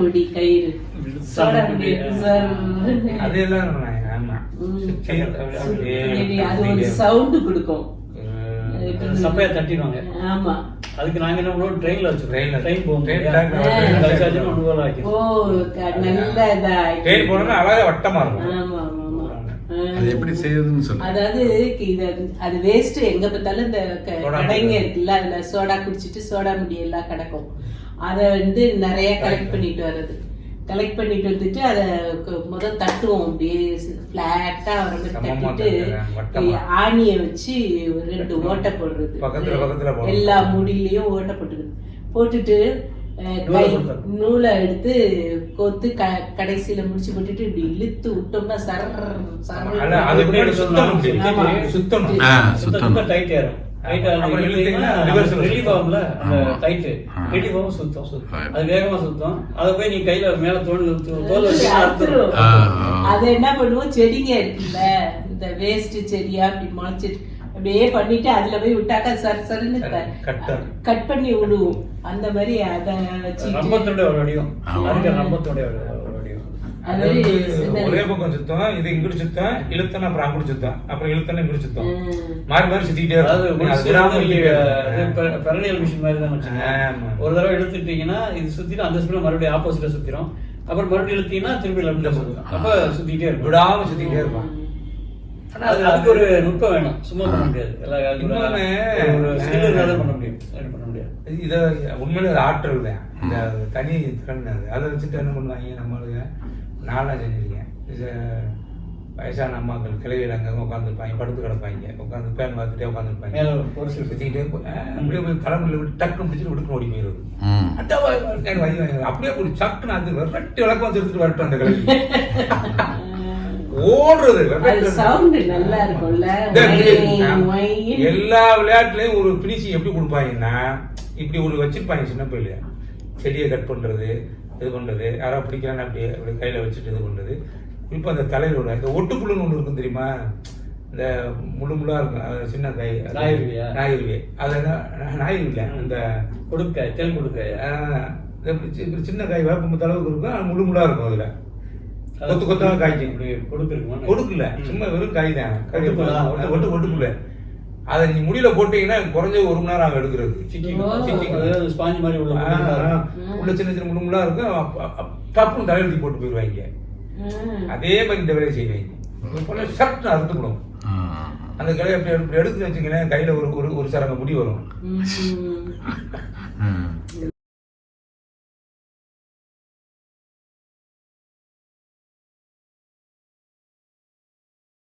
முடி கயிறு. அது சவுண்ட் கொடுக்கும். சப்பையா தட்டிடுவாங்க. ஆமா. அதுக்கு நாங்க என்ன பண்ணுவோம்? ட்ரெயின்ல வச்சிருக்கோம் ட்ரெயின்ல. ட்ரெயின் போகும் ட்ரெயின். ஓ நல்ல இதா ட்ரெயின் போனோம்னா அழகா வட்டமா இருக்கும். ஆமா ஆமா ஆமா. அது எப்படி செய்யறதுன்னு சொல்லு அதாவது இது அது வேஸ்ட் எங்க பார்த்தாலும் இந்த கடைங்க. இருக்குல்ல அதுல சோடா குடிச்சிட்டு சோடா முடி எல்லாம் கிடக்கும். அதை வந்து நிறைய கலெக்ட் பண்ணிட்டு வர்றது. கலெக்ட் பண்ணிட்டு வந்துட்டு அதை முதல் தட்டுவோம். அப்படியே மாதிரி சமமா தட்டிட்டு. ஆணிய வச்சு ஒரு ரெண்டு ஓட்டை போடுறது. எல்லா முடியிலயும் ஓட்டை போட்டுக்கிறது. போட்டுட்டு நூலை கை- கொடுத்தா. நூலை எடுத்து கோத்து க கடைசியில முடிச்சு போட்டுட்டு இப்படி இழுத்து விட்டோம்னா சர அது முன்னாடி சுத்தணும். சுத்தணும்? அது வேகமா சுத்தம். அதை போய் நீ கையில மேல தோல் தோல் வச்சு அறுத்துரும். ஆ, ஆ. அதை என்ன பண்ணுவோம்? செடிங்க இருக்குல்ல. இந்த வேஸ்ட் செடியா அப்படி முளைச்சிட்டு அப்படியே பண்ணிட்டு அதுல போய் விட்டாக்கா சர சரன்னு. கட் பண்ணி. விடுவோம். அந்த மாதிரி அதை ரம்பத்தோட ஒரு பக்கம் சுத்தம் இது இங்கிட்டு சுத்தம் இழுத்தனா அப்புறம் அங்கிட்டு சுத்தம் அப்புறம் இழுத்தனா இங்கிட்டு சுத்தம். மாறி மாறி சுத்திக்கிட்டே சுத்திக்கிட்டே. பெரணியல் மிஷின் மாதிரி தான். ஒரு தடவை எடுத்துட்டீங்கன்னா இது சுத்திட்டு அந்த ஸ்பீட்ல மறுபடியும் ஆப்போசிட்டா சுத்திரும். அப்புறம் மறுபடியும் இழுத்தீங்கன்னா திருப்பி லெஃப்ட்ல சுத்தும் அப்ப சுத்திட்டே இருக்கும். விடாம சுத்திக்கிட்டே இருப்பான் ஆனா அது அதுக்கு ஒரு நுட்பம் வேணும். சும்மா பண்ண முடியாது. பண்ண முடியும். பண்ண முடியாது. இத உண்மையிலே ஆற்றல் தான். இந்த தனி திறன் அது. அதை வச்சுட்டு என்ன பண்ணுவாங்க நம்மளுக்கு நான்லாம் செஞ்சிருக்கேன் இது வயசான அம்மாக்கள் கிளையில் அங்கங்க உட்காந்துருப்பாங்க படுத்து கிடப்பாங்க. உட்காந்து பேன் பார்த்துட்டே உட்காந்துருப்பாங்க மேல ஒரு சில அஹ் அப்படியே போய் தலைமுறையில் விட்டு டக்குன்னு பிடிச்சிட்டு விடுக்கு ஓடி போயிடுது ம். அட்டா. அப்படியே ஒரு சக்குன்னு அது வெட்டி விளக்கம் வச்சு எடுத்துட்டு வரட்டும் அந்த கிளம்பி ஓடுறது. எல்லா விளையாட்டுலயும் ஒரு பினிஷிங் எப்படி கொடுப்பாங்கன்னா இப்படி ஒரு வச்சிருப்பாங்க சின்ன பையில செடியை கட் பண்றது இது பண்றது யாரோ பிடிக்கிறான்னு அப்படியே அப்படி கையில வச்சுட்டு இது பண்றது இப்போ அந்த தலையில உள்ள இந்த ஒட்டுப்புழுன்னு ஒண்ணு இருக்கும் தெரியுமா? இந்த முழு முள்ளா இருக்கும் சின்ன கை நாயுருவியா? நாயுருவி. அது நாயுருவி இல்ல அந்த கொடுக்க தேல் கொடுக்க ஆஹ், இந்த இப்படி சி- இப்படி சின்ன காய் வேப்பம்பத்து அளவுக்கு இருக்கும் அது முழு முள்ளா இருக்கும் அதுல. கொத்து கொத்தா காய்க்கும். இப்படி கொடுக்கு இருக்குமா கொடுக்கல சும்மா வெறும் காய் தான். ஒட்டு ஒட்டுக்குள்ள அதை நீ முடியல போட்டீங்கன்னா குறைஞ்ச ஒரு மணி நேரம் ஆகும் எடுக்கிறது உள்ள சின்ன சின்ன முடுமுலா இருக்கும் டப்புன்னு தலையெழுத்தி போட்டு போயிடுவாங்க. அதே மாதிரி இந்த வேலையை செய்வாங்க போல சட்டு அறுத்துக்கணும். அந்த கிளையை எடுத்து வச்சுங்களேன் கையில ஒரு ஒரு ஒரு சரங்க முடி வரும்.